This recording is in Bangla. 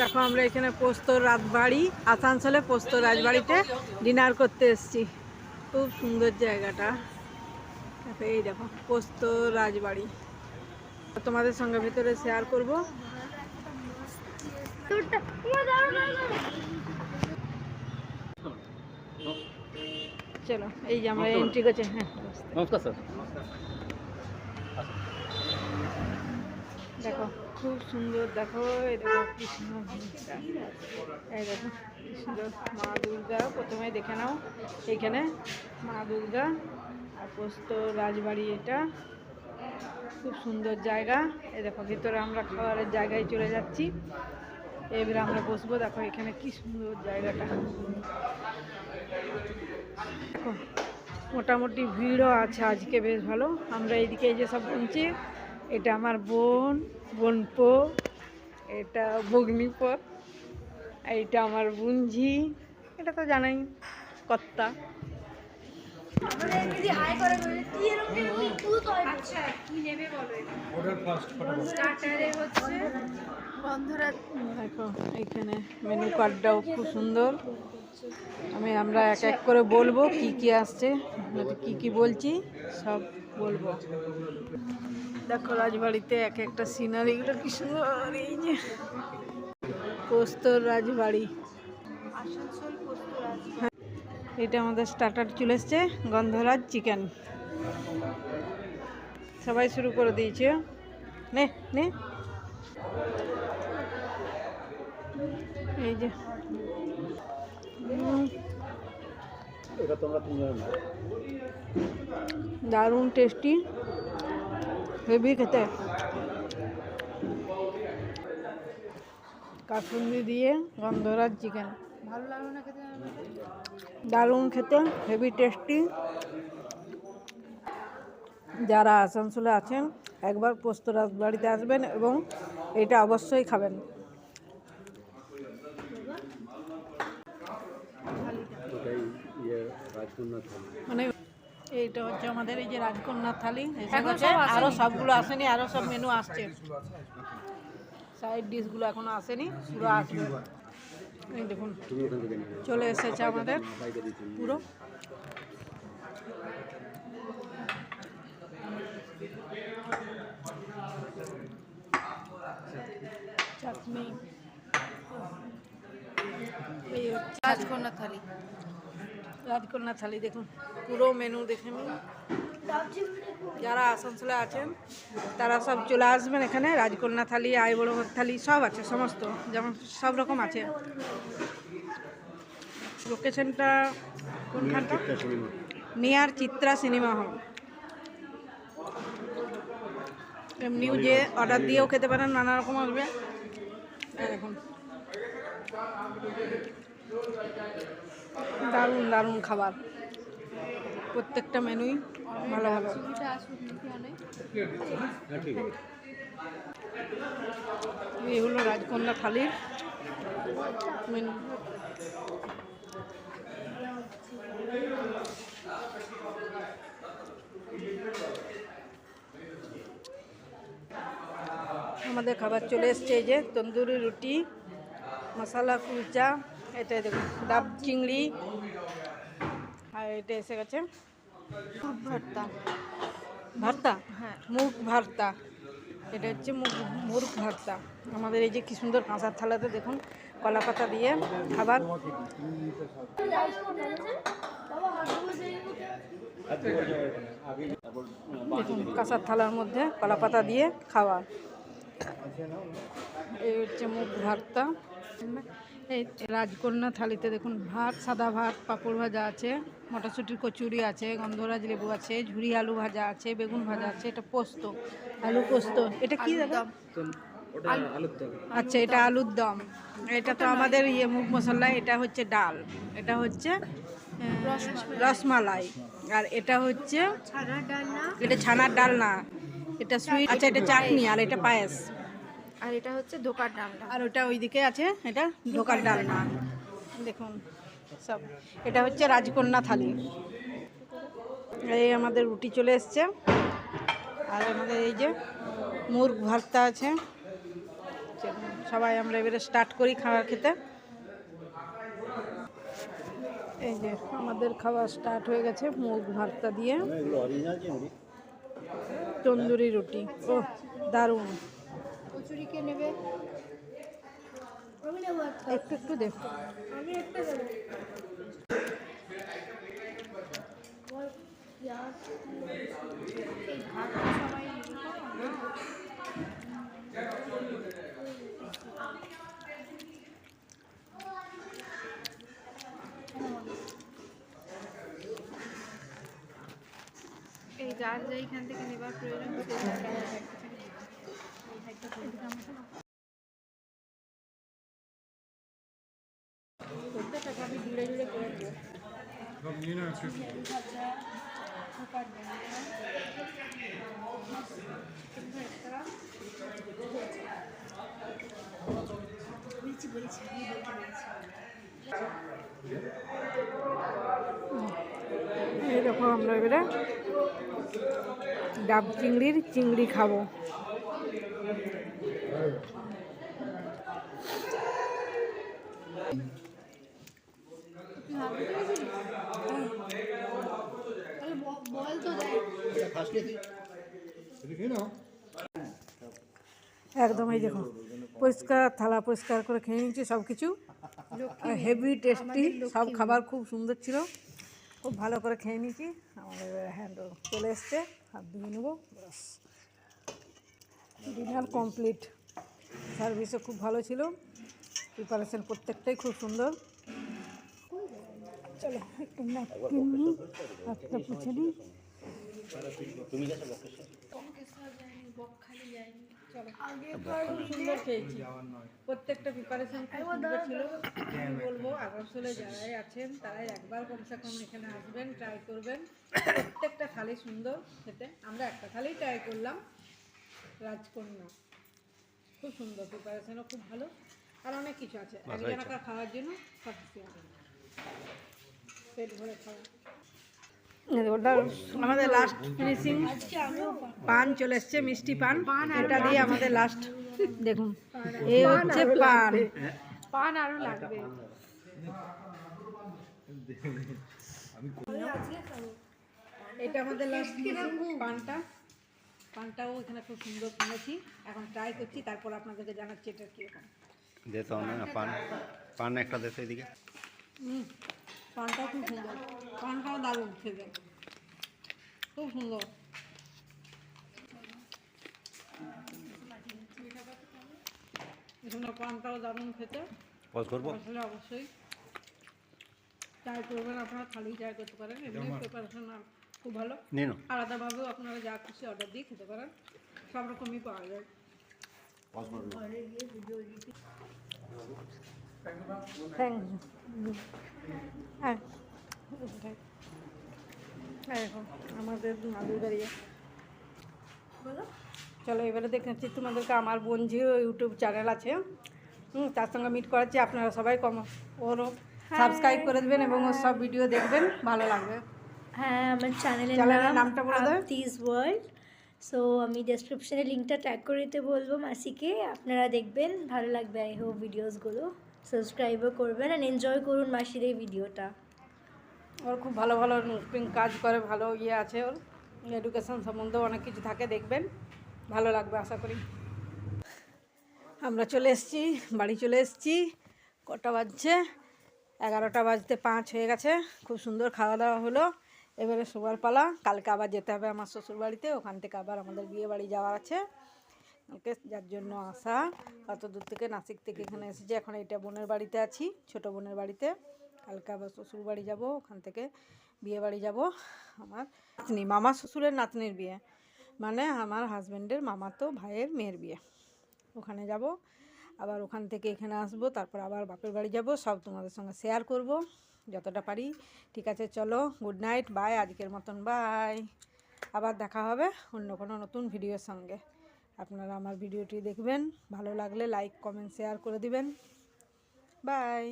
দেখো আমরা এখানে পোস্ত রাজবাড়ি আসানসোলে পোস্ত রাজবাড়িতে ডিনার করতে এসেছি। খুব সুন্দর জায়গাটা। দেখো, এই দেখো পোস্ত রাজবাড়ি। তোমাদের সঙ্গে ভিতরে শেয়ার করব। চলো এই যে আমরা এন্ট্রি করছি হ্যাঁ নমস্কার স্যার। দেখো খুব সুন্দর, দেখো, এই দেখো কৃষ্ণ ভূমিকা। এই দেখো, কি সুন্দর। মা দুর্গা, প্রথমে দেখে নাও এখানে মা দুর্গা আর পোস্ত রাজবাড়ি এটা। খুব সুন্দর জায়গা। এই দেখো, ভিতরে আমরা খাবারের জায়গায় চলে যাচ্ছি। এবারে আমরা বসবো, দেখো এখানে কি সুন্দর জায়গাটা। মোটামুটি ভিড়ও আছে, আজকে বেশ ভালো। আমরা এইদিকে এই যে সব শুনছি এটা আমার বোন বোনপো এটা বগ্নিপথ এইটা আমার বুঞ্জি এটা তো জানাই কর্তা। দেখো এখানে মেনু কার্ডটাও খুব সুন্দর। আমি আমরা এক এক করে বলব কি কি আসছে কি কি বলছি সব বলব। দেখো রাজবাড়িতে এক একটা সিনারিগুলো কি সুন্দর এই যে পোস্তর রাজবাড়ি। হ্যাঁ, এটা আমাদের স্টার্টার চলে এসছে গন্ধরাজ চিকেন সবাই শুরু করে দিয়েছে। নে নে। এই যে। দারুণ টেস্টি হেভি খেতে কাসুন্দি দিয়ে গন্ধরাজ চিকেন ভালো লাগল না খেতে দারুণ খেতে হেভি টেস্টি যারা আসানসোলে আছেন একবার পোস্ত বাড়িতে আসবেন এবং এটা অবশ্যই খাবেন। ওটাই মানে এইটা হচ্ছে আমাদের এই যে রাজকন্যা থালি এসে গেছে আরও সবগুলো আসেনি আরও সব মেনু আসছে। সাইড ডিশগুলো এখনও আসেনি পুরো আসবে। দেখুন চলে এসেছে আমাদের পুরো। চাটনি। এই হচ্ছে রাজকন্যা থালি। রাজকন্যা থালি দেখুন পুরো মেনু দেখে নিন। যারা আসানসোলে আছেন তারা সব চলে আসবেন এখানে রাজকন্যা থালি আই বড় থালি সব আছে সমস্ত যেমন সব রকম আছে। লোকেশনটা কোনখানটা? নিয়ার চিত্রা সিনেমা হল এমনিও যে অর্ডার দিয়েও খেতে পারেন নানা রকম আসবে। দেখুন। দারুণ দারুণ খাবার। প্রত্যেকটা মেনুই ভালো ভালো। এই হলো রাজকন্যা থালির মেনু। আমাদের খাবার চলে এসছে এই যে, তন্দুরি রুটি, মশলা কুলচা এটা দেখুন ডাব চিংড়ি। আর এটা এসে গেছে। ভর্তা। ভর্তা? হ্যাঁ। মুগ ভর্তা। এটা হচ্ছে মুগ মুরগ ভর্তা। আমাদের এই যে কি সুন্দর কাঁসার থালাতে দেখুন কলা পাতা দিয়ে খাবার। দেখুন কাঁসার থালার মধ্যে কলা পাতা দিয়ে খাওয়া। এই হচ্ছে মুগ ভর্তা। এই রাজকন্যা থালিতে দেখুন ভাত সাদা ভাত পাঁপড় ভাজা আছে মটরশুঁটির কচুরি আছে গন্ধরাজ লেবু আছে ঝুরি আলু ভাজা আছে বেগুন ভাজা আছে এটা পোস্ত আলু পোস্ত। এটা কি দাদা? আলুর দম। আচ্ছা এটা আলুর দম। এটা তো আমাদের ইয়ে মুগ মশলা এটা হচ্ছে ডাল। এটা হচ্ছে রসমালাই। আর এটা হচ্ছে এটা ছানার ডাল না। এটা সুইট আচ্ছা এটা চাটনি আর এটা পায়েস। আর এটা হচ্ছে দোকার ডালনা আর ওটা ওইদিকে আছে এটা ঢোকার ডাল। না দেখুন সব। এটা হচ্ছে রাজকন্যা থালি। এই আমাদের রুটি চলে এসছে। আর আমাদের এই যে মুরগ ভর্তা আছে। সবাই আমরা এবারে স্টার্ট করি খাবার খেতে। এই যে আমাদের খাবার স্টার্ট হয়ে গেছে মুগ ভর্তা দিয়ে। তন্দুরি রুটি। ও দারুণ। কচুরি কে নেবে। আমি নেব একটা। একটু দেখ আমি একটা দেবো। এই যার যেইখান থেকে নেবার প্রয়োজন দেখো আমরা এবারে ডাব চিংড়ির চিংড়ি খাব। একদম এই দেখো পরিষ্কার থালা পরিষ্কার করে খেয়ে নিয়েছি সব কিছু হেভি টেস্টি সব খাবার খুব সুন্দর ছিল। খুব ভালো করে খেয়ে নিয়েছি। আমাদের হ্যান্ড চলে এসছে, হাত ধুয়ে নেব, ব্যাস। ডিনার কমপ্লিট সার্ভিসও খুব ভালো ছিল। প্রিপারেশন প্রত্যেকটাই খুব সুন্দর। চলো একটু ন্যাপকিন নিই হাতটা পুছে নিই। প্রত্যেকটা প্রিপারেশন ছিল। বলব যারাই আছেন তারাই একবার কমসে কম এখানে আসবেন ট্রাই করবেন। প্রত্যেকটা থালি সুন্দর খেতে। আমরা একটা থালি ট্রাই করলাম। রাজকন্যা। খুব সুন্দর প্রিপারেশনও খুব ভালো। আর অনেক কিছু আছে। একজনকার খাওয়ার জন্য সব কিছু আছে। পেট ভরে খাওয়া। ওটা আমাদের লাস্ট ফিনিশিং পান চলে এসছে মিষ্টি পান। এটা দিয়ে আমাদের লাস্ট দেখুন এই হচ্ছে পান। পান আরও লাগবে। এটা আমাদের লাস্ট পানটা। পানটাও এখানে খুব সুন্দর কিনেছি। এখন ট্রাই করছি তারপর আপনাদেরকে জানাচ্ছি এটা কীরকম দে তো না পান পান একটা দে তো এদিকে। হুম পানটাও খুব সুন্দর। পানটাও দারুণ খেতে। খুব সুন্দর। এখানে পানটাও দারুণ খেতে। পজ করব? আসলে অবশ্যই। ট্রাই করবেন আপনারা খালি ট্রাই করতে পারেন। এমনি প্রিপারেশন খুব ভালো। নিন আলাদাভাবেও আপনারা যা খুশি অর্ডার দিয়ে খেতে পারেন। সব রকমই পাওয়া যায়। ইউ হ্যাঁ। আমাদের মাদুর দাঁড়িয়ে চলো এবারে দেখাচ্ছি তোমাদেরকে আমার বোনঝিও ইউটিউব চ্যানেল আছে হুম তার সঙ্গে মিট করাচ্ছি। আপনারা সবাই কম ওরও সাবস্ক্রাইব করে দেবেন এবং ওর সব ভিডিও দেখবেন। ভালো লাগবে। হ্যাঁ আমার চ্যানেলের চ্যানেলের নাম নামটা বলে দাও। আপ্তিজ ওয়ার্ল্ড সো আমি ডেসক্রিপশনে লিঙ্কটা ট্যাগ করে দিতে বলব মাসিকে। আপনারা দেখবেন ভালো লাগবে আই হোপ ভিডিওসগুলো সাবস্ক্রাইবও করবেন অ্যান্ড এনজয় করুন মাসির এই ভিডিওটা ওর খুব ভালো ভালো কাজ করে ভালো ইয়ে আছে ওর। এডুকেশন সম্বন্ধেও অনেক কিছু থাকে দেখবেন। ভালো লাগবে আশা করি। আমরা চলে এসেছি বাড়ি চলে এসেছি। কটা বাজছে? এগারোটা বাজতে পাঁচ হয়ে গেছে। খুব সুন্দর খাওয়া দাওয়া হলো। এবারে শোবার পালা। কালকে আবার যেতে হবে আমার শ্বশুর বাড়িতে ওখান থেকে আবার আমাদের বিয়ে বাড়ি যাওয়ার আছে। ওকে, যার জন্য আসা অত দূর থেকে নাসিক থেকে এখানে এসেছি, এখন এটা বোনের বাড়িতে আছি, ছোট বোনের বাড়িতে। কালকে আবার শ্বশুর বাড়ি যাব, ওখান থেকে বিয়ে বাড়ি যাব আমার নাতনি, মামা শ্বশুরের নাতনির বিয়ে। মানে আমার হাজব্যান্ডের মামাতো ভাইয়ের মেয়ের বিয়ে। ওখানে যাব, আবার ওখান থেকে এখানে আসব, তারপর আবার বাপের বাড়ি যাব, সব তোমাদের সঙ্গে শেয়ার করব। যতটা পারি। ঠিক আছে, চলো গুড নাইট বাই আজকের মতন বাই আবার দেখা হবে অন্য কোনো নতুন ভিডিওর সঙ্গে। আপনারা আমার ভিডিওটি দেখবেন, ভালো লাগলে লাইক কমেন্ট শেয়ার করে দিবেন। বাই